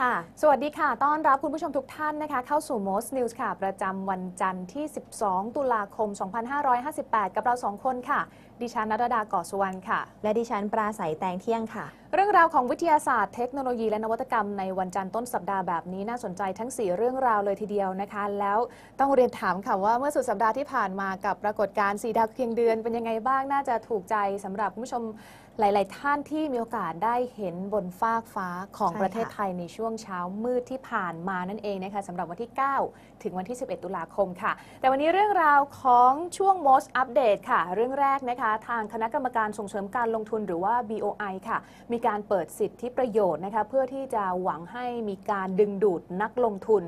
ค่ะ สวัสดีค่ะ ต้อนรับคุณผู้ชมทุกท่านนะคะ เข้าสู่ Most News ค่ะ ประจำวันจันทร์ที่ 12 ตุลาคม 2558 กับเราสองคนค่ะ ดิฉันนัทดาก่อสุวรรณค่ะ และดิฉันปราศัยแตงเที่ยงค่ะ เรื่องราวของวิทยาศาสตร์เทคโนโลยีและนวัตกรรมในวันจันทร์ต้นสัปดาห์แบบนี้น่าสนใจทั้ง 4 เรื่องราวเลยทีเดียวนะคะ แล้วต้องเรียนถามค่ะว่าเมื่อสุดสัปดาห์ที่ผ่านมากับปรากฏการณ์สีดาวเพียงเดือนเป็นยังไงบ้างน่าจะถูกใจสำหรับคุณผู้ชมหลาย ๆ ท่านที่มีโอกาสได้เห็นบนฟากฟ้าของประเทศไทยในช่วงเช้ามืดที่ผ่านมานั่นเองนะคะสำหรับวันที่ 9 ถึงวันที่ 11 ตุลาคมค่ะ แต่วันนี้เรื่องราวของช่วง most update ค่ะ เรื่องแรกนะคะ ทางคณะกรรมการส่งเสริมการลงทุนหรือว่า BOI ค่ะ มีการเปิดสิทธิประโยชน์นะคะเพื่อที่จะหวังให้มีการดึงดูดนักลงทุน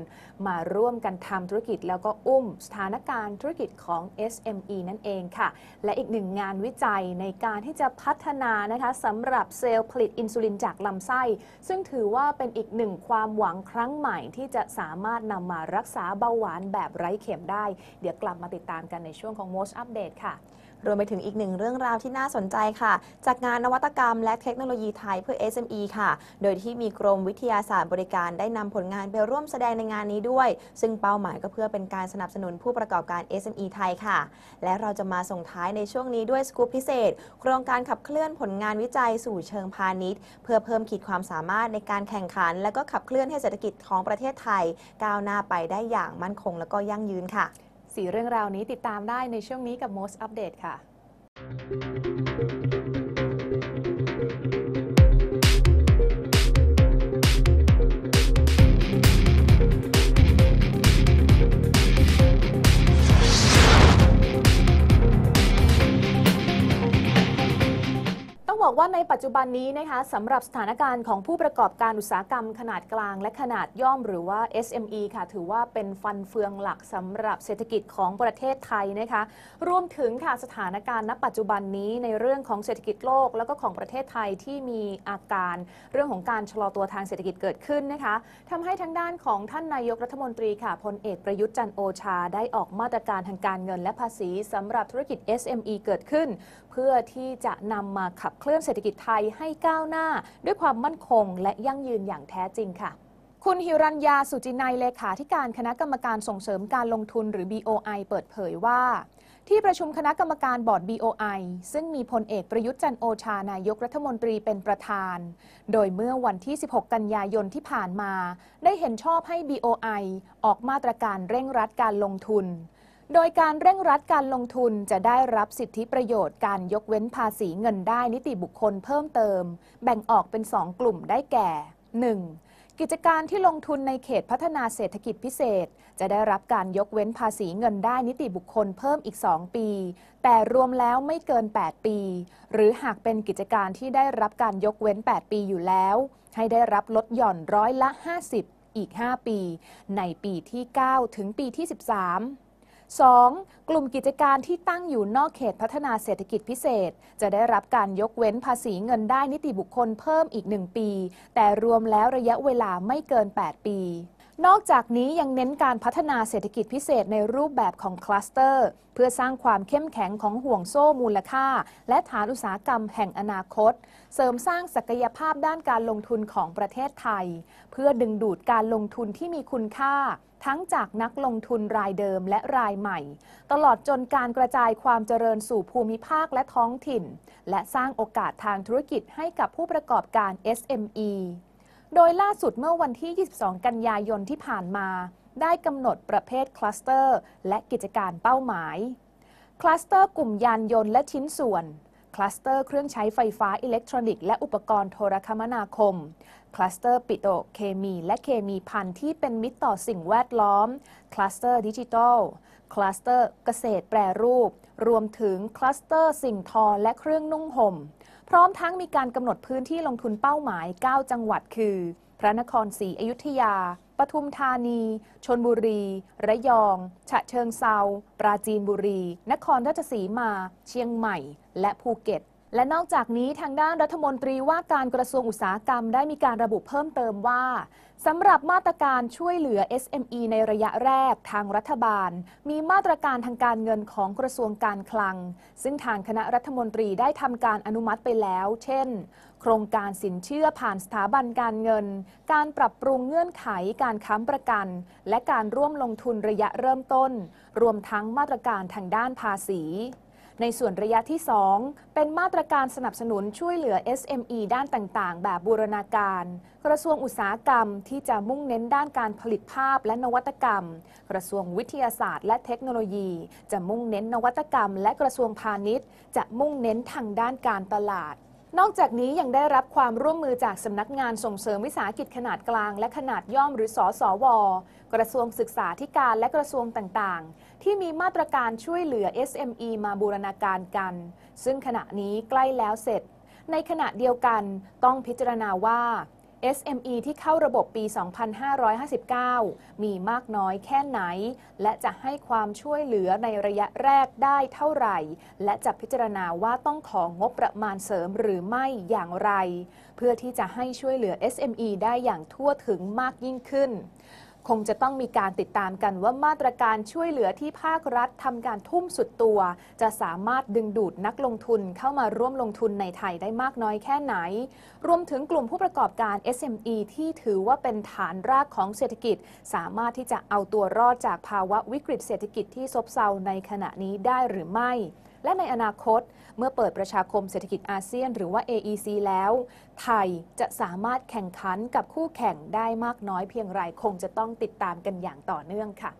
มาร่วมกันทำธุรกิจ แล้วก็อุ้มสถานการณ์ธุรกิจของ SME นั่นเองค่ะ และอีกหนึ่งงานวิจัยในการที่จะพัฒนานะคะสำหรับเซลล์ผลิตอินซูลินจากลำไส้ ซึ่งถือว่าเป็นอีกหนึ่งความหวังครั้งใหม่ที่จะสามารถนำมารักษาเบาหวานแบบไร้เข็มได้ เดี๋ยวกลับมาติดตามกันในช่วงของ Most Update ค่ะ รวมไปถึงอีกหนึ่งเรื่องราวที่น่าสนใจค่ะ จากงานนวัตกรรมและเทคโนโลยีไทยเพื่อ SME ค่ะ โดยที่มีกรมวิทยาศาสตร์บริการได้นำผลงานไปร่วมแสดงในงานนี้ด้วย ซึ่งเป้าหมายก็เพื่อเป็นการสนับสนุนผู้ประกอบการ SME ไทยค่ะ และเราจะมาส่งท้ายในช่วงนี้ด้วยสกู๊ปพิเศษ โครงการขับเคลื่อนผลงานวิจัยสู่เชิงพาณิชย์ เพื่อเพิ่มขีดความสามารถในการแข่งขัน และก็ขับเคลื่อนให้เศรษฐกิจของประเทศไทย ก้าวหน้าไปได้อย่างมั่นคงและก็ยั่งยืนค่ะ สี่เรื่องราวนี้ติดตามได้ในช่วงนี้กับ Most Update ค่ะ บอกว่าในปัจจุบันนี้นะคะสำหรับสถานการณ์ของผู้ประกอบการอุตสาหกรรมขนาดกลาง และขนาดย่อมหรือว่า SME ค่ะ ถือว่าเป็นฟันเฟืองหลักสำหรับเศรษฐกิจของประเทศไทยนะคะ รวมถึงค่ะสถานการณ์ณปัจจุบันนี้ในเรื่องของเศรษฐกิจโลก แล้วก็ของประเทศไทยที่มีอาการเรื่องของการชะลอตัวทางเศรษฐกิจเกิดขึ้นนะคะทำให้ทางด้านของท่านนายกรัฐมนตรีค่ะพลเอกประยุทธ์จันโอชา ได้ออกมาตรการทางการเงินและภาษีสำหรับธุรกิจ SME เกิดขึ้น เพื่อที่จะนำมาขับเคลื่อนเศรษฐกิจไทยให้ก้าวหน้า ด้วยความมั่นคงและยั่งยืนอย่างแท้จริงค่ะคุณฮิรัญญาสุจินัยเลขาธิการคณะกรรมการส่งเสริมการลงทุนหรือ BOI เปิดเผยว่า ที่ประชุมคณะกรรมการบอร์ด BOI ซึ่งมีพลเอกประยุทธ์จันโอชานายกรัฐมนตรีเป็นประธาน โดยเมื่อวันที่ 16 กันยายนที่ผ่านมา ได้เห็นชอบให้ BOI ออกมาตรการเร่งรัดการลงทุน โดยการเร่งรัดการลงทุนจะได้รับสิทธิประโยชน์การยกเว้นภาษีเงินได้นิติบุคคลเพิ่มเติม แบ่งออกเป็น 2 กลุ่มได้แก่ 1. กิจการที่ลงทุนในเขตพัฒนาเศรษฐกิจพิเศษ จะได้รับการยกเว้นภาษีเงินได้นิติบุคคลเพิ่มอีก 2 ปี แต่รวมแล้วไม่เกิน 8 ปี หรือหากเป็นกิจการที่ได้รับการยกเว้น 8 ปีอยู่แล้ว ให้ได้รับลดหย่อนร้อยละ 50 อีก 5 ปี ในปีที่ 9 ถึงปีที่ 13 2. กลุ่มกิจการที่ตั้งอยู่นอกเขตพัฒนาเศรษฐกิจพิเศษ จะได้รับการยกเว้นภาษีเงินได้นิติบุคคลเพิ่มอีก 1 ปี แต่รวมแล้วระยะเวลาไม่เกิน 8 ปี นอกจากนี้ยังเน้นการพัฒนาเศรษฐกิจพิเศษในรูปแบบของคลัสเตอร์ เพื่อสร้างความเข้มแข็งของห่วงโซ่มูลค่า และฐานอุตสาหกรรมแห่งอนาคต เสริมสร้างศักยภาพด้านการลงทุนของประเทศไทย เพื่อดึงดูดการลงทุนที่มีคุณค่า ทั้งจากนักลงทุนรายเดิมและรายใหม่ ตลอดจนการกระจายความเจริญสู่ภูมิภาคและท้องถิ่น และสร้างโอกาสทางธุรกิจให้กับผู้ประกอบการ SME โดยล่าสุดเมื่อวันที่ 22 กันยายนที่ผ่านมา ได้กำหนดประเภทคลัสเตอร์ และกิจการเป้าหมาย คลัสเตอร์กลุ่มยานยนต์และชิ้นส่วน คลัสเตอร์เครื่องใช้ไฟฟ้าอิเล็กทรอนิกส์และอุปกรณ์โทรคมนาคม คลัสเตอร์ปิโตเคมี และเคมีพันธุ์ที่เป็นมิตรต่อสิ่งแวดล้อม คลัสเตอร์ดิจิทัล คลัสเตอร์เกษตรแปรรูป รวมถึงคลัสเตอร์สิ่งทอและเครื่องนุ่งห่ม พร้อมทั้งมีการกำหนดพื้นที่ลงทุนเป้าหมาย 9 จังหวัดคือ พระนครศรีอยุธยา ปทุมธานี ชนบุรี ระยอง ฉะเชิงเซาปราจีนบุรี นครราชสีมา เชียงใหม่ และภูเก็ต และนอกจากนี้ทางด้านรัฐมนตรีว่าการกระทรวงอุตสาหกรรมได้มีการระบุเพิ่มเติมว่าสำหรับมาตรการช่วยเหลือ SME ในระยะแรกทางรัฐบาล มีมาตรการทางการเงินของกระทรวงการคลัง ซึ่งทางคณะรัฐมนตรีได้ทำการอนุมัติไปแล้ว เช่น โครงการสินเชื่อผ่านสถาบันการเงิน การปรับปรุงเงื่อนไขการค้ำประกัน และการร่วมลงทุนระยะเริ่มต้น รวมทั้งมาตรการทางด้านภาษี ในส่วนระยะที่ 2 เป็นมาตรการสนับสนุนช่วยเหลือ SME ด้านต่างๆ แบบบูรณาการ กระทรวงอุตสาหกรรมที่จะมุ่งเน้นด้านการผลิตภาพและนวัตกรรม กระทรวงวิทยาศาสตร์และเทคโนโลยี จะมุ่งเน้นนวัตกรรม และกระทรวงพาณิชย์ จะมุ่งเน้นทางด้านการตลาดนอกจากนี้ยังได้รับความร่วมมือจากสำนักงานส่งเสริมวิสาหกิจขนาดกลางและขนาดย่อมหรือสอสอวกระทรวงศึกษาธิการและกระทรวงต่างๆ ที่มีมาตรการช่วยเหลือ SME มาบูรณาการกัน ซึ่งขณะนี้ใกล้แล้วเสร็จ ในขณะเดียวกันต้องพิจารณาว่า SME ที่เข้าระบบปี 2559 มีมากน้อยแค่ไหน และจะให้ความช่วยเหลือในระยะแรกได้เท่าไหร่ และจะพิจารณาว่าต้องของงบประมาณเสริมหรือไม่อย่างไร เพื่อที่จะให้ช่วยเหลือ SME ได้อย่างทั่วถึงมากยิ่งขึ้น คงจะต้องมีการติดตามกันว่ามาตรการช่วยเหลือที่ภาครัฐทำการทุ่มสุดตัว จะสามารถดึงดูดนักลงทุนเข้ามาร่วมลงทุนในไทยได้มากน้อยแค่ไหน รวมถึงกลุ่มผู้ประกอบการ SME ที่ถือว่าเป็นฐานรากของเศรษฐกิจ สามารถที่จะเอาตัวรอดจากภาวะวิกฤตเศรษฐกิจที่ซบเซาในขณะนี้ได้หรือไม่ และในอนาคต เมื่อเปิดประชาคมเศรษฐกิจอาเซียน หรือว่า AEC แล้ว ไทยจะสามารถแข่งขันกับคู่แข่งได้มากน้อยเพียงไรคงจะต้องติดตามกันอย่างต่อเนื่องค่ะ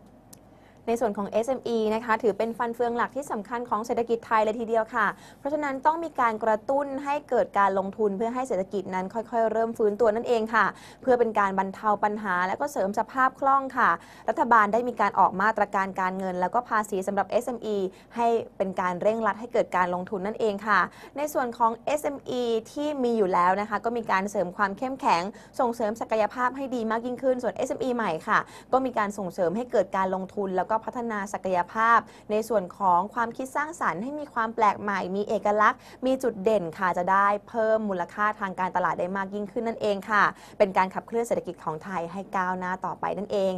ในส่วนของ SME นะคะถือเป็นฟันเฟืองหลักที่สำคัญของเศรษฐกิจไทยเลยทีเดียวค่ะ เพราะฉะนั้นต้องมีการกระตุ้นให้เกิดการลงทุนเพื่อให้เศรษฐกิจนั้นค่อยๆ เริ่มฟื้นตัวนั่นเองค่ะ เพื่อเป็นการบรรเทาปัญหา และก็เสริมสภาพคล่องค่ะ รัฐบาลได้มีการออกมาตรการการเงิน แล้วก็ภาษีสำหรับ SME ให้เป็นการเร่งรัดให้เกิดการลงทุนนั่นเองค่ะ ในส่วนของ SME ที่มีอยู่แล้วนะคะก็มีการเสริมความเข้มแข็ง ส่งเสริมศักยภาพให้ดีมากยิ่งขึ้นส่วน SME ใหม่ค่ะ ก็มีการส่งเสริมให้เกิดการลงทุนแล้วก็พัฒนาศักยภาพ ในส่วนของความคิดสร้างสรรค์ให้มีความแปลกใหม่ มีเอกลักษณ์ มีจุดเด่นค่ะจะได้เพิ่มมูลค่าทางการตลาดได้มากยิ่งขึ้นนั่นเองค่ะ เป็นการขับเคลื่อนเศรษฐกิจของไทยให้ก้าวหน้าต่อไปนั่นเอง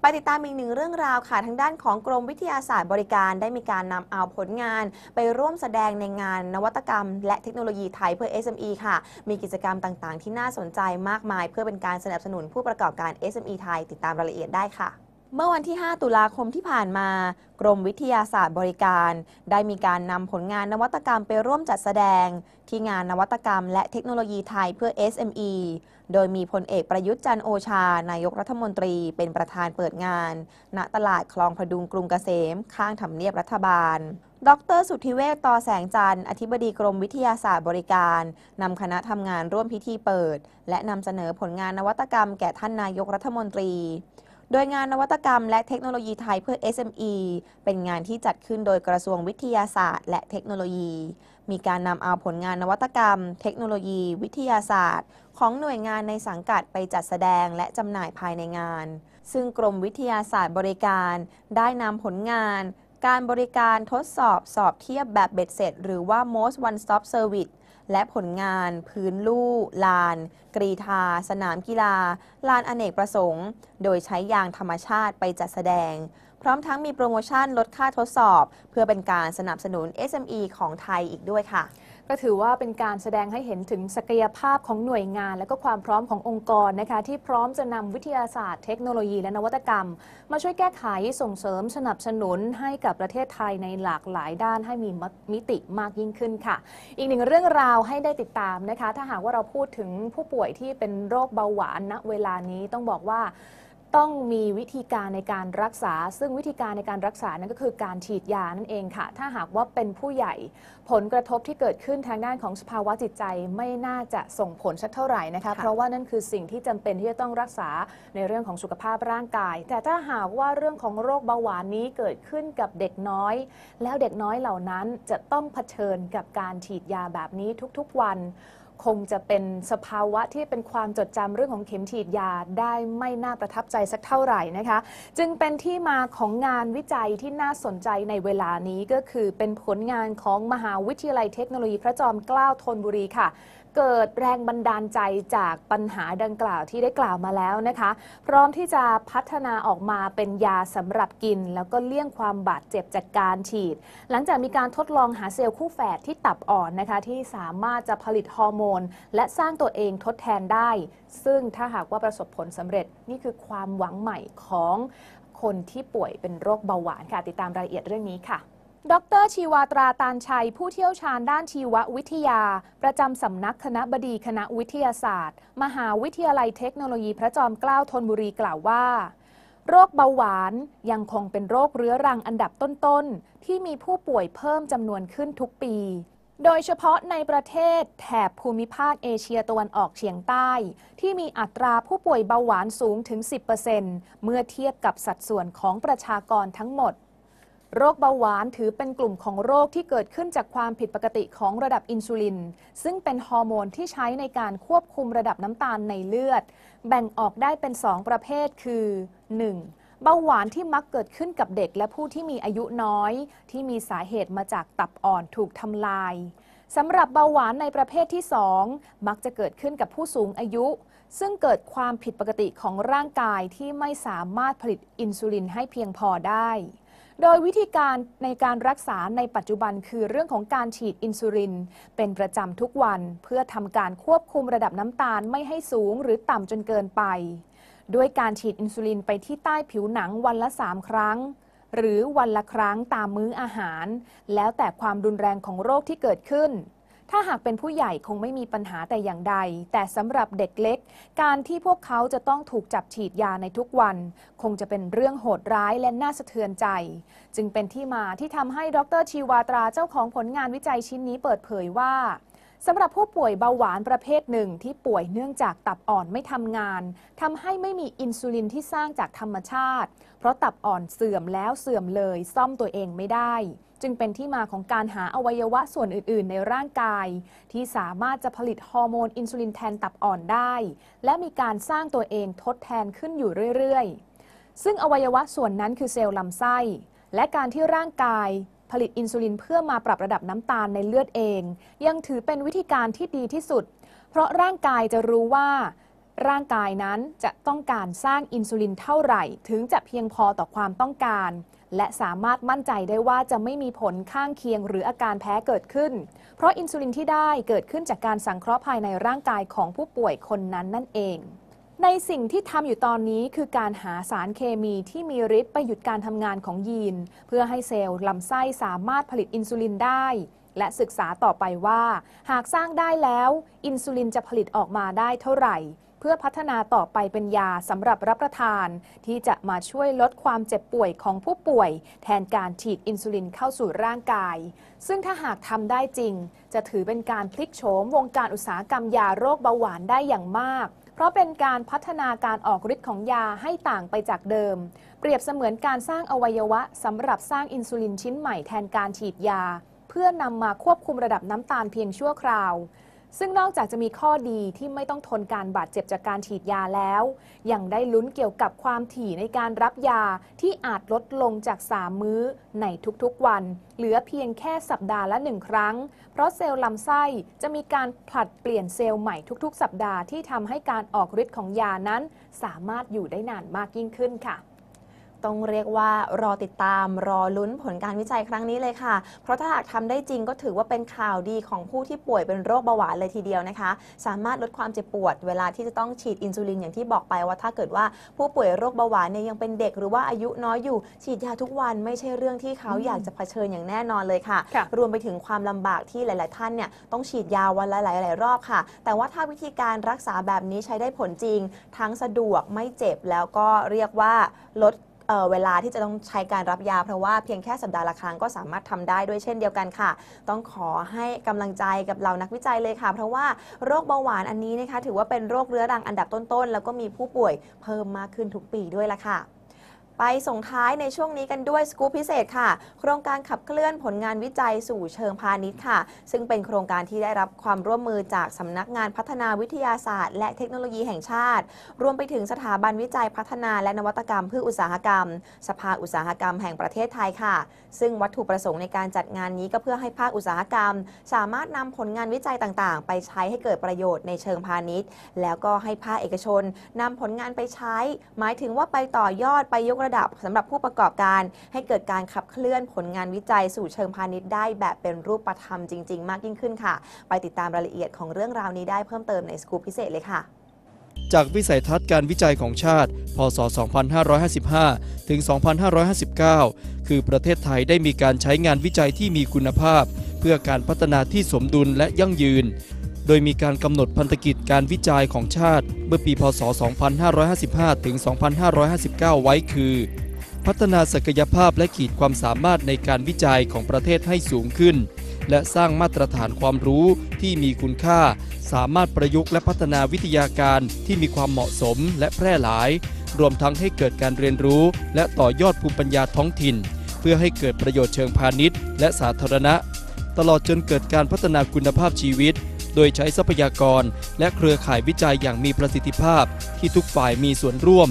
ไปติดตามอีกหนึ่งเรื่องราวค่ะทางด้านของกรมวิทยาศาสตร์บริการได้มีการนำเอาผลงาน ไปร่วมแสดงในงานนวัตกรรม และเทคโนโลยีไทยเพื่อ SME ค่ะ มีกิจกรรมต่างๆ ที่น่าสนใจมากมาย เพื่อเป็นการสนับสนุนผู้ประกอบการ SME ไทย ติดตามรายละเอียดได้ค่ะ เมื่อวันที่ 5 ตุลาคมที่ผ่านมา กรมวิทยาศาสตร์บริการ ได้มีการนำผลงานนวัตกรรมไปร่วมจัดแสดง ที่งานนวัตกรรมและเทคโนโลยีไทยเพื่อ SME โดยมีพลเอกประยุทธ์จันโอชา นายกรัฐมนตรีเป็นประธานเปิดงาน ณ ตลาดคลองพดุงกรุงเกษม ข้างทำเนียบรัฐบาล ดร สุทธิเวชต่อแสงจันทร์ อธิบดีกรมวิทยาศาสตร์บริการนำคณะทำงานร่วมพิธีเปิด และนำเสนอผลงานนวัตกรรมแก่ท่านนายกรัฐมนตรี โดยงานนวัตกรรมและเทคโนโลยีไทยเพื่อ SME เป็นงานที่จัดขึ้นโดยกระทรวงวิทยาศาสตร์ และเทคโนโลยี มีการนำเอาผลงานนวัตกรรม เทคโนโลยี วิทยาศาสตร์ ของหน่วยงานในสังกัดไปจัดแสดงและจำหน่ายภายในงาน ซึ่งกรมวิทยาศาสตร์บริการ ได้นำผลงาน การบริการทดสอบสอบเทียบแบบเบ็ดเสร็จ หรือว่า most one stop service และผลงาน พื้นลู่ลาน กรีธา สนามกีฬา ลานอเนกประสงค์ โดยใช้ยางธรรมชาติไปจัดแสดง พร้อมทั้งมีโปรโมชั่นลดค่าทดสอบ เพื่อเป็นการสนับสนุน SME ของไทยอีกด้วยค่ะ ก็ถือว่าเป็นการแสดงให้เห็นถึงศักยภาพของหน่วยงาน และก็ความพร้อมขององค์กรนะคะ ที่พร้อมจะนำวิทยาศาสตร์เทคโนโลยีและนวัตกรรม มาช่วยแก้ไขส่งเสริมสนับสนุนให้กับประเทศไทยในหลากหลายด้านให้มีมิติมากยิ่งขึ้นค่ะ อีกหนึ่งเรื่องราวให้ได้ติดตามนะคะ ถ้าหากว่าเราพูดถึงผู้ป่วยที่เป็นโรคเบาหวานณเวลานี้ต้องบอกว่า ต้องมีวิธีการในการรักษา ซึ่งวิธีการในการรักษานั้นก็คือการฉีดยานั่นเองค่ะ ถ้าหากว่าเป็นผู้ใหญ่ ผลกระทบที่เกิดขึ้นทางด้านของสภาวะจิตใจไม่น่าจะส่งผลสักเท่าไหร่นะคะค่ะเพราะว่านั่นคือสิ่งที่จำเป็นที่จะต้องรักษาในเรื่องของสุขภาพร่างกาย แต่ถ้าหากว่าเรื่องของโรคเบาหวานนี้เกิดขึ้นกับเด็กน้อย แล้วเด็กน้อยเหล่านั้นจะต้องเผชิญกับการฉีดยาแบบนี้ทุกๆวัน คงจะเป็นสภาวะที่เป็นความจดจำเรื่องของเข็มฉีดยาได้ไม่น่าประทับใจสักเท่าไหร่นะคะ จึงเป็นที่มาของงานวิจัยที่น่าสนใจในเวลานี้ก็คือเป็นผลงานของมหาวิทยาลัยเทคโนโลยีพระจอมเกล้าธนบุรีค่ะ เกิดแรงบันดาลใจจากปัญหาดังกล่าวที่ได้กล่าวมาแล้วนะคะ พร้อมที่จะพัฒนาออกมาเป็นยาสำหรับกิน แล้วก็เลี่ยงความบาดเจ็บจากการฉีด หลังจากมีการทดลองหาเซลล์คู่แฝดที่ตับอ่อนนะคะที่สามารถจะผลิตฮอร์โมน และสร้างตัวเองทดแทนได้ ซึ่งถ้าหากว่าประสบผลสำเร็จนี่คือความหวังใหม่ของคนที่ป่วยเป็นโรคเบาหวานค่ะติดตามรายละเอียดเรื่องนี้ค่ะ ดรชีวาตราตานชัย ผู้เชี่ยวชาญด้านชีววิทยา ประจำสำนักคณะบดีคณะวิทยาศาสตร์ มหาวิทยาลัยเทคโนโลยีพระจอมเกล้าธนบุรีกล่าวว่า โรคเบาหวานยังคงเป็นโรคเรื้อรังอันดับต้นๆ ที่มีผู้ป่วยเพิ่มจำนวนขึ้นทุกปี โดยเฉพาะในประเทศแถบภูมิภาคเอเชียตะวันออกเฉียงใต้ ที่มีอัตราผู้ป่วยเบาหวานสูงถึง 10%เมื่อเทียบกับสัดส่วนของประชากรทั้งหมด โรคเบาหวานถือเป็นกลุ่มของโรคที่เกิดขึ้นจากความผิดปกติของระดับอินซูลิน ซึ่งเป็นฮอร์โมนที่ใช้ในการควบคุมระดับน้ำตาลในเลือด แบ่งออกได้เป็น 2 ประเภทคือ 1. เบาหวานที่มักเกิดขึ้นกับเด็กและผู้ที่มีอายุน้อย ที่มีสาเหตุมาจากตับอ่อนถูกทำลายสำหรับเบาหวานในประเภทที่ 2 มักจะเกิดขึ้นกับผู้สูงอายุ ซึ่งเกิดความผิดปกติของร่างกายที่ไม่สามารถผลิตอินซูลินให้เพียงพอได้ โดยวิธีการในการรักษาในปัจจุบันคือเรื่องของการฉีดอินซูลิน เป็นประจำทุกวันเพื่อทำการควบคุมระดับน้ำตาลไม่ให้สูงหรือต่ำจนเกินไป ด้วยการฉีดอินซูลินไปที่ใต้ผิวหนังวันละ 3 ครั้ง หรือวันละครั้งตามมื้ออาหาร แล้วแต่ความรุนแรงของโรคที่เกิดขึ้น ถ้าหากเป็นผู้ใหญ่คงไม่มีปัญหาแต่อย่างใด แต่สำหรับเด็กเล็ก การที่พวกเขาจะต้องถูกจับฉีดยาในทุกวัน คงจะเป็นเรื่องโหดร้ายและน่าสะเทือนใจ จึงเป็นที่มาที่ทำให้ดรชีวาตราเจ้าของผลงานวิจัยชิ้นนี้เปิดเผยว่า สำหรับผู้ป่วยเบาหวานประเภทหนึ่งที่ป่วยเนื่องจากตับอ่อนไม่ทำงานทำให้ไม่มีอินซูลินที่สร้างจากธรรมชาติ เพราะตับอ่อนเสื่อมแล้วเสื่อมเลย ซ่อมตัวเองไม่ได้ จึงเป็นที่มาของการหาอวัยวะส่วนอื่น ๆ ในร่างกาย ที่สามารถจะผลิตฮอร์โมนอินซูลินแทนตับอ่อนได้ และมีการสร้างตัวเองทดแทนขึ้นอยู่เรื่อย ๆ ซึ่งอวัยวะส่วนนั้นคือเซลล์ลำไส้และการที่ร่างกาย ผลิตอินซูลินเพื่อมาปรับระดับน้ำตาลในเลือดเอง ยังถือเป็นวิธีการที่ดีที่สุด เพราะร่างกายจะรู้ว่า ร่างกายนั้นจะต้องการสร้างอินซูลินเท่าไหร่ ถึงจะเพียงพอต่อความต้องการ และสามารถมั่นใจได้ว่าจะไม่มีผลข้างเคียงหรืออาการแพ้เกิดขึ้น เพราะอินซูลินที่ได้เกิดขึ้นจากการสังเคราะห์ภายในร่างกายของผู้ป่วยคนนั้นนั่นเอง ในสิ่งที่ทำอยู่ตอนนี้คือการหาสารเคมีที่มีฤทธิ์ไปหยุดการทำงานของยีน เพื่อให้เซลล์ลำไส้สามารถผลิตอินซูลินได้ และศึกษาต่อไปว่า หากสร้างได้แล้ว อินซูลินจะผลิตออกมาได้เท่าไหร่ เพื่อพัฒนาต่อไปเป็นยาสำหรับรับประทาน ที่จะมาช่วยลดความเจ็บป่วยของผู้ป่วย แทนการฉีดอินซูลินเข้าสู่ร่างกาย ซึ่งถ้าหากทำได้จริง จะถือเป็นการพลิกโฉมวงการอุตสาหกรรมยาโรคเบาหวานได้อย่างมาก เพราะเป็นการพัฒนาการออกฤทธิ์ของยาให้ต่างไปจากเดิม เปรียบเสมือนการสร้างอวัยวะสำหรับสร้างอินซูลินชิ้นใหม่แทนการฉีดยา เพื่อนำมาควบคุมระดับน้ำตาลเพียงชั่วคราว ซึ่งนอกจากจะมีข้อดีที่ไม่ต้องทนการบาดเจ็บจากการฉีดยาแล้ว ยังได้ลุ้นเกี่ยวกับความถี่ในการรับยาที่อาจลดลงจาก 3 มื้อในทุกๆวัน เหลือเพียงแค่สัปดาห์ละหนึ่งครั้ง เพราะเซลล์ลำไส้จะมีการผลัดเปลี่ยนเซลล์ใหม่ทุกๆ สัปดาห์ที่ทำให้การออกฤทธิ์ของยานั้น สามารถอยู่ได้นานมากยิ่งขึ้นค่ะ ต้องเรียกว่ารอติดตามรอลุ้นผลการวิจัยครั้งนี้เลยค่ะ เพราะถ้าหากทำได้จริงก็ถือว่าเป็นข่าวดีของผู้ที่ป่วยเป็นโรคเบาหวานเลยทีเดียวนะคะ สามารถลดความเจ็บปวด เวลาที่จะต้องฉีดอินซูลินอย่างที่บอกไปว่าถ้าเกิดว่าผู้ป่วยโรคเบาหวานเนี่ยยังเป็นเด็กหรือว่าอายุน้อยอยู่ ฉีดยาทุกวันไม่ใช่เรื่องที่เขาอยากจะเผชิญอย่างแน่นอนเลยค่ะ ค่ะ รวมไปถึงความลำบากที่หลาย ๆ ท่านเนี่ยต้องฉีดยาวันละหลาย ๆ รอบค่ะ แต่ว่าถ้าวิธีการรักษาแบบนี้ใช้ได้ผลจริง ทั้งสะดวกไม่เจ็บแล้วก็เรียกว่าลด เเวลาที่จะต้องใช้การรับยา เพราะว่าเพียงแค่สัปดาห์ละครั้งก็สามารถทำได้ด้วยเช่นเดียวกันค่ะ ต้องขอให้กำลังใจกับเหล่านักวิจัยเลยค่ะ เพราะว่าโรคเบาหวานอันนี้นะคะถือว่าเป็นโรคเรื้อรังอันดับต้นๆ แล้วก็มีผู้ป่วยเพิ่มมากขึ้นทุกปีด้วยละค่ะ ไปส่งท้ายในช่วงนี้กันด้วยสกู๊ปพิเศษค่ะ โครงการขับเคลื่อนผลงานวิจัยสู่เชิงพาณิชย์ค่ะ ซึ่งเป็นโครงการที่ได้รับความร่วมมือจากสำนักงานพัฒนาวิทยาศาสตร์ และเทคโนโลยีแห่งชาติ รวมไปถึงสถาบันวิจัยพัฒนาและนวัตกรรมเพื่ออุตสาหกรรม สภาอุตสาหกรรมแห่งประเทศไทยค่ะ ซึ่งวัตถุประสงค์ในการจัดงานนี้ก็เพื่อให้ภาคอุตสาหกรรม สามารถนำผลงานวิจัยต่างๆ ไปใช้ให้เกิดประโยชน์ในเชิงพาณิชย์ แล้วก็ให้ภาคเอกชนนำผลงานไปใช้ หมายถึงว่าไปต่อยอดไปยกระดับสำหรับผู้ประกอบการ ให้เกิดการขับเคลื่อนผลงานวิจัยสู่เชิงพาณิชย์ได้แบบเป็นรูปธรรมจริง ๆ มากยิ่งขึ้นค่ะ ไปติดตามรายละเอียดของเรื่องราวนี้ได้เพิ่มเติมในสกู๊ปพิเศษเลยค่ะจากวิสัยทัศน์การวิจัยของชาติ พศ 2555 ถึง 2559 คือประเทศไทยได้มีการใช้งานวิจัยที่มีคุณภาพ เพื่อการพัฒนาที่สมดุลและยั่งยืน โดยมีการกำหนดพันธกิจการวิจัยของชาติ เมื่อปีพศ 2555 ถึง 2559 ไว้คือ พัฒนาศักยภาพและขีดความสามารถในการวิจัยของประเทศให้สูงขึ้น และสร้างมาตรฐานความรู้ที่มีคุณค่า สามารถประยุกต์และพัฒนาวิทยาการที่มีความเหมาะสมและแพร่หลาย รวมทั้งให้เกิดการเรียนรู้ และต่อยอดภูมิปัญญาท้องถิ่น เพื่อให้เกิดประโยชน์เชิงพาณิชย์ และสาธารณะ ตลอดจนเกิดการพัฒนาคุณภาพชีวิต โดยใช้ทรัพยากร และเครือข่ายวิจัยอย่างมีประสิทธิภาพ ที่ทุกฝ่ายมีส่วนร่วม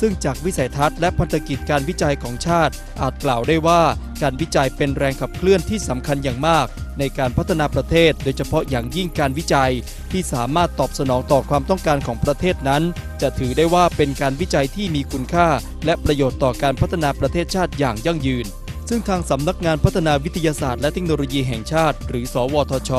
ซึ่งจากวิสัยทัศน์และพันธกิจการวิจัยของชาติ อาจกล่าวได้ว่าการวิจัยเป็นแรงขับเคลื่อนที่สำคัญอย่างมาก ในการพัฒนาประเทศ โดยเฉพาะอย่างยิ่งการวิจัย ที่สามารถตอบสนองต่อความต้องการของประเทศนั้น จะถือได้ว่าเป็นการวิจัยที่มีคุณค่า และประโยชน์ต่อการพัฒนาประเทศชาติอย่างยั่งยืนซึ่งทางสำนักงานพัฒนาวิทยาศาสตร์และเทคโนโลยีแห่งชาติ หรือ สวทช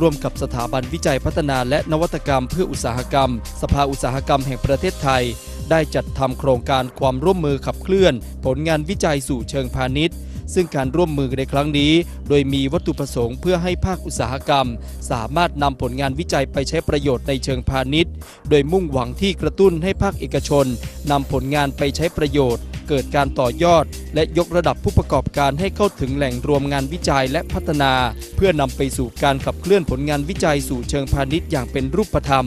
ร่วมกับสถาบันวิจัยพัฒนาและนวัตกรรมเพื่ออุตสาหกรรม สภาอุตสาหกรรมแห่งประเทศไทย ได้จัดทำโครงการความร่วมมือขับเคลื่อน ผลงานวิจัยสู่เชิงพาณิชย์ซึ่งการร่วมมือในครั้งนี้ โดยมีวัตถุประสงค์เพื่อให้ภาคอุตสาหกรรม สามารถนำผลงานวิจัยไปใช้ประโยชน์ในเชิงพาณิชย์ โดยมุ่งหวังที่กระตุ้นให้ภาคเอกชนนำผลงานไปใช้ประโยชน์ เกิดการต่อยอด และยกระดับผู้ประกอบการให้เข้าถึงแหล่งรวมงานวิจัยและพัฒนา เพื่อนำไปสู่การขับเคลื่อนผลงานวิจัยสู่เชิงพาณิชย์อย่างเป็นรูปธรรม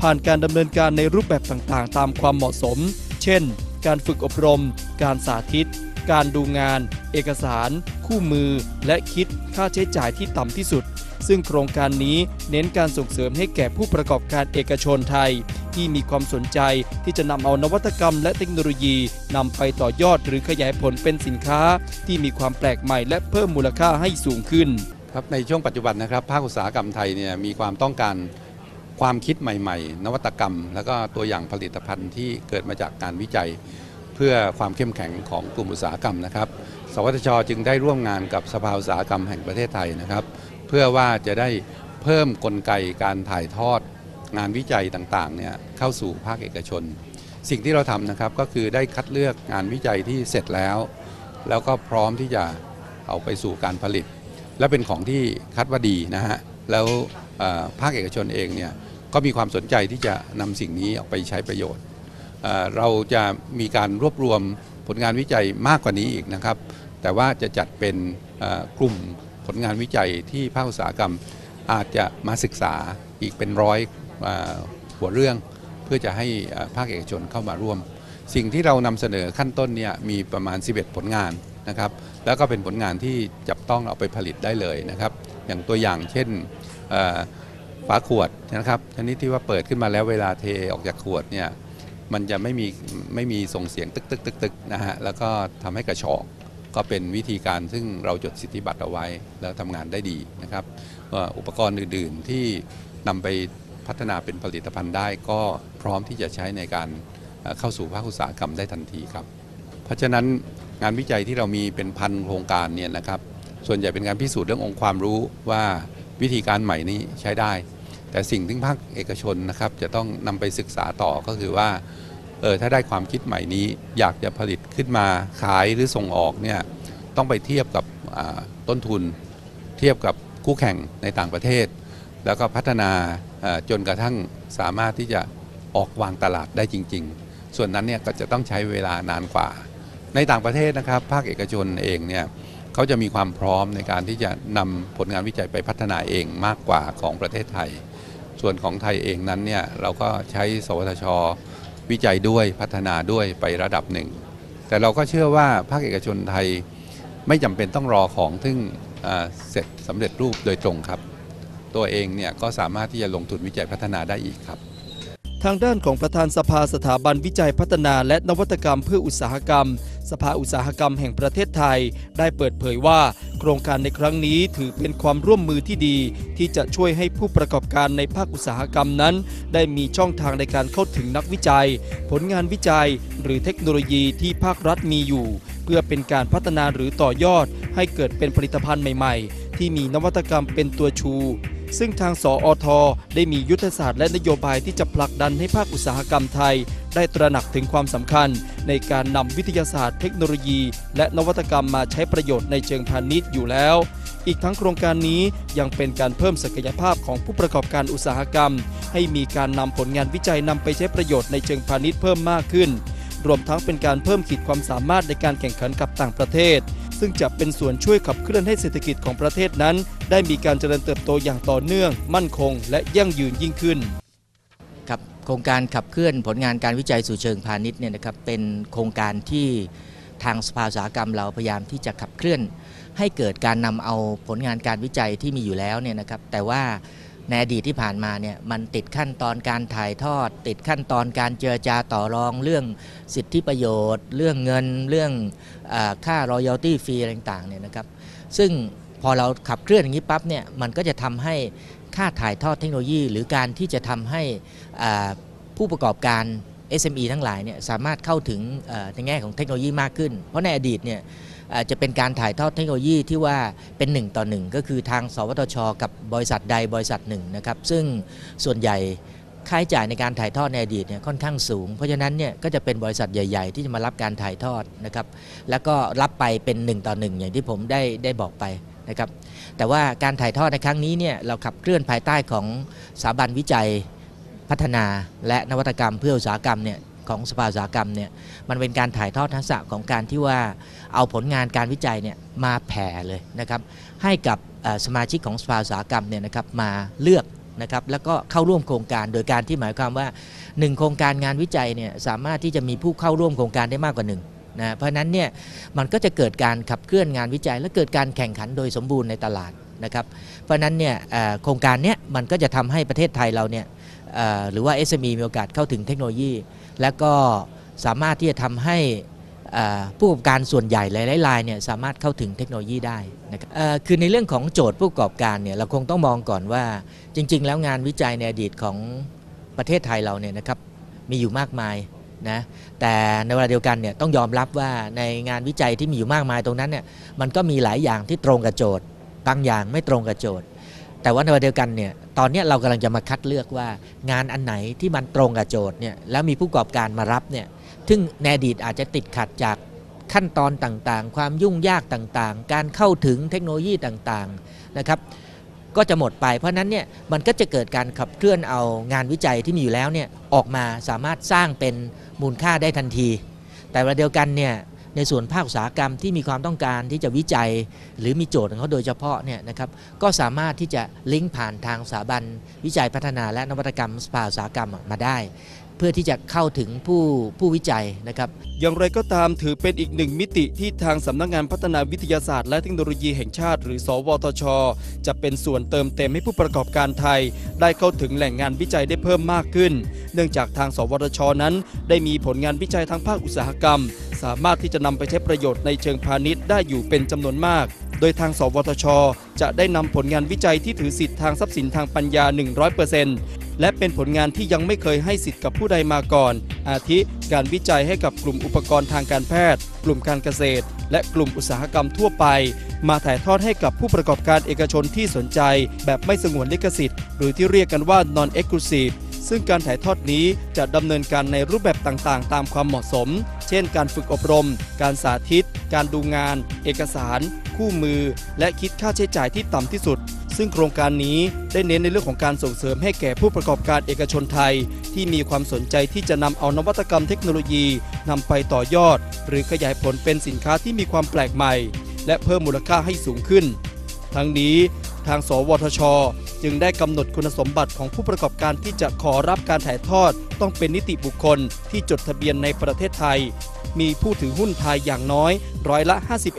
ผ่านการดำเนินการในรูปแบบต่างๆ ตามความเหมาะสม เช่น การฝึกอบรม การสาธิต การดูงาน เอกสาร คู่มือ และคิดค่าใช้จ่ายที่ต่ำที่สุด ซึ่งโครงการนี้เน้นการส่งเสริมให้แก่ผู้ประกอบการเอกชนไทย ที่มีความสนใจที่จะนำเอานวัตกรรมและเทคโนโลยีนำไปต่อยอดหรือขยายผลเป็นสินค้า ที่มีความแปลกใหม่และเพิ่มมูลค่าให้สูงขึ้นครับในช่วงปัจจุบันนะครับภาคอุตสาหกรรมไทยเนี่ยมีความต้องการความคิดใหม่ ๆ นวัตกรรม แล้วก็ตัวอย่างผลิตภัณฑ์ที่เกิดมาจากการวิจัย เพื่อความเข้มแข็งของกลุ่มอุตสาหกรรมนะครับ สวทช จึงได้ร่วมงานกับสภาอุตสาหกรรมแห่งประเทศไทยนะครับ เพื่อว่าจะได้เพิ่มกลไกการถ่ายทอด งานวิจัยต่างๆเนี่ยเข้าสู่ภาคเอกชน สิ่งที่เราทำนะครับก็คือได้คัดเลือกงานวิจัยที่เสร็จแล้ว แล้วก็พร้อมที่จะเอาไปสู่การผลิต และเป็นของที่คัดว่าดีนะฮะแล้วภาคเอกชนเองเนี่ยก็มีความสนใจที่จะนำสิ่งนี้ออกไปใช้ประโยชน์ เราจะมีการรวบรวมผลงานวิจัยมากกว่านี้อีกนะครับ แต่ว่าจะจัดเป็นกลุ่มผลงานวิจัยที่ภาคอุตสาหกรรมอาจจะมาศึกษาอีกเป็นร้อย หัวเรื่องเพื่อจะให้ภาคเอกชนเข้ามาร่วม สิ่งที่เรานำเสนอขั้นต้นเนี่ยมีประมาณ 11 ผลงานนะครับแล้วก็เป็นผลงานที่จับต้องเอาไปผลิตได้เลยนะครับอย่างตัวอย่างเช่นฝาขวดนะครับชนิดที่ว่าเปิดขึ้นมาแล้วเวลาเทออกจากขวดเนี่ยมันจะไม่มีไม่มีส่งเสียงตึกตึกตึกตึกนะฮะแล้วก็ทำให้กระชอกก็เป็นวิธีการซึ่งเราจดสิทธิบัตรเอาไว้แล้วทำงานได้ดีนะครับอุปกรณ์อื่น ๆที่นำไป พัฒนาเป็นผลิตภัณฑ์ได้ก็พร้อมที่จะใช้ในการเข้าสู่ภาคอุตสาหกรรมได้ทันทีครับ เพราะฉะนั้นงานวิจัยที่เรามีเป็นพันโครงการเนี่ยนะครับส่วนใหญ่เป็นการพิสูจน์เรื่ององค์ความรู้ว่าวิธีการใหม่นี้ใช้ได้ แต่สิ่งที่ภาคเอกชนนะครับจะต้องนำไปศึกษาต่อก็คือว่าเออถ้าได้ความคิดใหม่นี้ อยากจะผลิตขึ้นมาขายหรือส่งออกเนี่ยต้องไปเทียบกับต้นทุน เทียบกับคู่แข่งในต่างประเทศ แล้วก็พัฒนา จนกระทั่งสามารถที่จะออกวางตลาดได้จริง ๆ ส่วนนั้นเนี่ยก็จะต้องใช้เวลานานกว่า ในต่างประเทศนะครับภาคเอกชนเองเนี่ยเขาจะมีความพร้อมในการที่จะนำผลงานวิจัยไปพัฒนาเองมากกว่าของประเทศไทย ส่วนของไทยเองนั้นเนี่ยเราก็ใช้ สวทช วิจัยด้วยพัฒนาด้วยไประดับหนึ่ง แต่เราก็เชื่อว่าภาคเอกชนไทยไม่จำเป็นต้องรอของซึ่งเสร็จสำเร็จรูปโดยตรงครับ ตัวเองเนี่ยก็สามารถที่จะลงทุนวิจัยพัฒนาได้อีกครับ ทางด้านของประธานสภาสถาบันวิจัยพัฒนาและนวัตกรรมเพื่ออุตสาหกรรม สภาอุตสาหกรรมแห่งประเทศไทย ได้เปิดเผยว่า โครงการในครั้งนี้ถือเป็นความร่วมมือที่ดี ที่จะช่วยให้ผู้ประกอบการในภาคอุตสาหกรรมนั้น ได้มีช่องทางในการเข้าถึงนักวิจัย ผลงานวิจัย หรือเทคโนโลยีที่ภาครัฐมีอยู่ เพื่อเป็นการพัฒนาหรือต่อยอด ให้เกิดเป็นผลิตภัณฑ์ใหม่ ๆ ที่มีนวัตกรรมเป็นตัวชู ซึ่งทางสออทได้มียุทธศาสตร์และนโยบายที่จะผลักดันให้ภาคอุตสาหกรรมไทย ได้ตระหนักถึงความสำคัญ ในการนำวิทยาศาสตร์เทคโนโลยี และนวัตกรรมมาใช้ประโยชน์ในเชิงพาณิชย์อยู่แล้ว อีกทั้งโครงการนี้ยังเป็นการเพิ่มศักยภาพของผู้ประกอบการอุตสาหกรรม ให้มีการนำผลงานวิจัยนำไปใช้ประโยชน์ในเชิงพาณิชย์เพิ่มมากขึ้น รวมทั้งเป็นการเพิ่มขีดความสามารถในการแข่งขันกับต่างประเทศ ซึ่งจะเป็นส่วนช่วยขับเคลื่อนให้เศรษฐกิจของประเทศนั้น ได้มีการเจริญเติบโตอย่างต่อเนื่อง มั่นคง และยั่งยืนยิ่งขึ้นครับโครงการขับเคลื่อนผลงานการวิจัยสู่เชิงพาณิชย์เนี่ยนะครับเป็นโครงการที่ทางสภาอุตสาหกรรมเราพยายามที่จะขับเคลื่อน ให้เกิดการนำเอาผลงานการวิจัยที่มีอยู่แล้วเนี่ยนะครับแต่ว่าในอดีตที่ผ่านมาเนี่ยมันติดขั้นตอนการถ่ายทอด ติดขั้นตอนการเจรจาต่อรองเรื่องสิทธิประโยชน์ เรื่องเงินเรื่อง ค่ารอยัลตี้ฟรีอะไรต่างๆเนี่ยนะครับซึ่งพอเราขับเคลื่อนอย่างนี้ปั๊บเนี่ยมันก็จะทำให้ค่าถ่ายทอดเทคโนโลยี หรือการที่จะทำให้ผู้ประกอบการ SME ทั้งหลายเนี่ยสามารถเข้าถึงในแง่ของเทคโนโลยีมากขึ้น เพราะในอดีตเนี่ยจะเป็นการถ่ายทอดเทคโนโลยีที่ว่าเป็น 1 ต่อ 1 ก็คือทาง สวทช กับบริษัทใดบริษัทหนึ่งนะครับซึ่งส่วนใหญ่ ค่าใช้จ่ายในการถ่ายทอดในอดีตเนี่ยค่อนข้างสูง เพราะฉะนั้นเนี่ยก็จะเป็นบริษัทใหญ่ ๆ ที่จะมารับการถ่ายทอดนะครับแล้วก็รับไปเป็น1ต่อ1อย่างที่ผมได้ได้บอกไปนะครับแต่ว่าการถ่ายทอดในครั้งนี้เนี่ยเราขับเคลื่อนภายใต้ของสถาบันวิจัยพัฒนาและนวัตกรรมเพื่ออุตสาหกรรมเนี่ยของสภาอุตสาหกรรมเนี่ยมันเป็นการถ่ายทอดทักษะของการที่ว่าเอาผลงานการวิจัยเนี่ยมาแผ่เลยนะครับให้กับสมาชิกของสภาอุตสาหกรรมเนี่ยนะครับมาเลือก นะครับแล้วก็เข้าร่วมโครงการโดยการที่หมายความว่า 1 โครงการงานวิจัยเนี่ยสามารถที่จะมีผู้เข้าร่วมโครงการได้มากกว่าหนึ่งนะเพราะนั้นเนี่ยมันก็จะเกิดการขับเคลื่อนงานวิจัย และเกิดการแข่งขันโดยสมบูรณ์ในตลาดนะครับเพราะนั้นเนี่ยโครงการเนี้ยมันก็จะทำให้ประเทศไทยเราเนี่ยหรือว่า SME มีโอกาสเข้าถึงเทคโนโลยี และก็สามารถที่จะทำให้ ผู้ประกอบการส่วนใหญ่หลายๆรายเนี่ยสามารถเข้าถึงเทคโนโลยีได้นะครับคือในเรื่องของโจทย์ผู้ประกอบการเนี่ยเราคงต้องมองก่อนว่าจริง ๆ แล้วงานวิจัยในอดีตของประเทศไทยเราเนี่ยนะครับมีอยู่มากมายนะแต่ในเวลาเดียวกันเนี่ยต้องยอมรับว่าในงานวิจัยที่มีอยู่มากมายตรงนั้นเนี่ยมันก็มีหลายอย่างที่ตรงกับโจทย์ บางอย่างไม่ตรงกับโจทย์ แต่ว่าในเวลาเดียวกันเนี่ยตอนนี้เรากำลังจะมาคัดเลือกว่างานอันไหนที่มันตรงกับโจทย์เนี่ยแล้วมีผู้ประกอบการมารับเนี่ย ซึ่งในอดีตอาจจะติดขัดจากขั้นตอนต่างๆ ความยุ่งยากต่างๆ การเข้าถึงเทคโนโลยีต่างๆนะครับ ก็จะหมดไป เพราะนั้นเนี่ยมันก็จะเกิดการขับเคลื่อนเอางานวิจัยที่มีอยู่แล้วเนี่ยออกมาสามารถสร้างเป็นมูลค่าได้ทันที แต่เวลาเดียวกันเนี่ยในส่วนภาคอุตสาหกรรมที่มีความต้องการที่จะวิจัย หรือมีโจทย์ของเขาโดยเฉพาะเนี่ยนะครับก็สามารถที่จะลิงก์ผ่านทางสถาบันวิจัยพัฒนาและนวัตกรรมสภาอุตสาหกรรมมาได้ เพื่อที่จะเข้าถึงผู้ผู้วิจัยนะครับ อย่างไรก็ตามถือเป็นอีกหนึ่งมิติที่ทางสำนักงานพัฒนาวิทยาศาสตร์และเทคโนโลยีแห่งชาติ หรือ สวทช จะเป็นส่วนเติมเต็มให้ผู้ประกอบการไทย ได้เข้าถึงแหล่งงานวิจัยได้เพิ่มมากขึ้น เนื่องจากทาง สวทช นั้น ได้มีผลงานวิจัยทางภาคอุตสาหกรรม สามารถที่จะนำไปใช้ประโยชน์ในเชิงพาณิชย์ได้อยู่เป็นจำนวนมาก โดยทางสวทช จะได้นำผลงานวิจัยที่ถือสิทธิ์ทางทรัพย์สินทางปัญญา 100%และเป็นผลงานที่ยังไม่เคยให้สิทธิ์กับผู้ใดมาก่อน อาทิ การวิจัยให้กับกลุ่มอุปกรณ์ทางการแพทย์ กลุ่มการเกษตร และกลุ่มอุตสาหกรรมทั่วไป มาถ่ายทอดให้กับผู้ประกอบการเอกชนที่สนใจ แบบไม่สงวนลิขสิทธิ์ หรือที่เรียกกันว่า non exclusive ซึ่งการถ่ายทอดนี้จะดำเนินการในรูปแบบต่างๆ ตามความเหมาะสม เช่น การฝึกอบรม การสาธิต การดูงาน เอกสาร คู่มือ และคิดค่าใช้จ่ายที่ต่ำที่สุด ซึ่งโครงการนี้ได้เน้นในเรื่องของการส่งเสริมให้แก่ผู้ประกอบการเอกชนไทย ที่มีความสนใจที่จะนำเอานวัตกรรมเทคโนโลยีนำไปต่อยอด หรือขยายผลเป็นสินค้าที่มีความแปลกใหม่ และเพิ่มมูลค่าให้สูงขึ้น ทั้งนี้ทาง สวทช จึงได้กำหนดคุณสมบัติของผู้ประกอบการที่จะขอรับการถ่ายทอด ต้องเป็นนิติบุคคลที่จดทะเบียนในประเทศไทย มีผู้ถือหุ้นไทยอย่างน้อยร้อยละ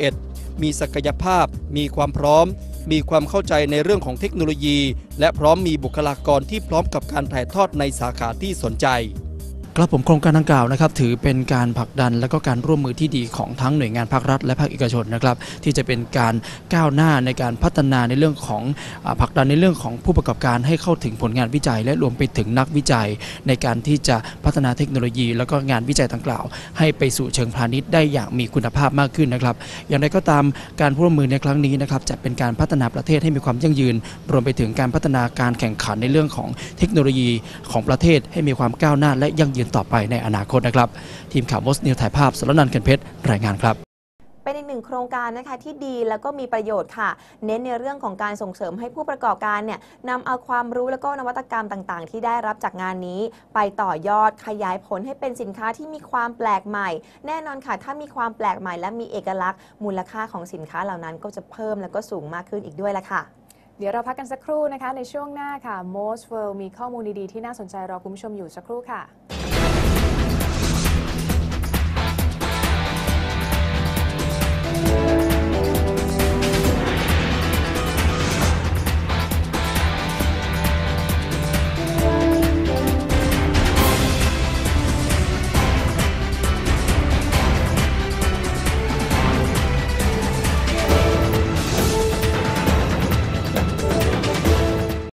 51 มีศักยภาพ มีความพร้อม มีความเข้าใจในเรื่องของเทคโนโลยี และพร้อมมีบุคลากรที่พร้อมกับการถ่ายทอดในสาขาที่สนใจ ครับผมโครงการดังกล่าวนะครับถือเป็นการผลักดันและก็การร่วมมือที่ดีของทั้งหน่วยงานภาครัฐและภาคเอกชนนะครับที่จะเป็นการก้าวหน้าในการพัฒนาในเรื่องของอาผลักดันในเรื่องของผู้ประกอบการให้เข้าถึงผลงานวิจัย และรวมไปถึงนักวิจัย ในการที่จะพัฒนาเทคโนโลยี แล้วก็งานวิจัยดังกล่าว ให้ไปสู่เชิงพาณิชย์ได้อย่างมีคุณภาพมากขึ้นนะครับ อย่างไรก็ตามการร่วมมือในครั้งนี้นะครับจะเป็นการพัฒนาประเทศให้มีความยั่งยืน รวมไปถึงการพัฒนาการแข่งขันในเรื่องของเทคโนโลยีของประเทศให้มีความก้าวหน้าและยั่งยืนต่อไปในอนาคตนะครับ ทีมข่าวมสนิวถ่ายภาพสรนันท์กันเพชรรายงานครับเป็นอีกหนึ่งโครงการนะคะที่ดีแล้วก็มีประโยชน์ค่ะ เน้นในเรื่องของการส่งเสริมให้ผู้ประกอบการเนี่ยนำเอาความรู้แล้วก็นวัตกรรมต่างๆ ที่ได้รับจากงานนี้ ไปต่อยอดขยายผลให้เป็นสินค้าที่มีความแปลกใหม่ แน่นอนค่ะ ถ้ามีความแปลกใหม่ และมีเอกลักษณ์ มูลค่าของสินค้าเหล่านั้นก็จะเพิ่มแล้วก็สูงมากขึ้นอีกด้วยละค่ะเดี๋ยวเราพักกันสักครู่นะคะในช่วงหน้าค่ะ Most World มีข้อมูลดีๆที่น่าสนใจรอคุณผู้ชมอยู่สักครู่ค่ะ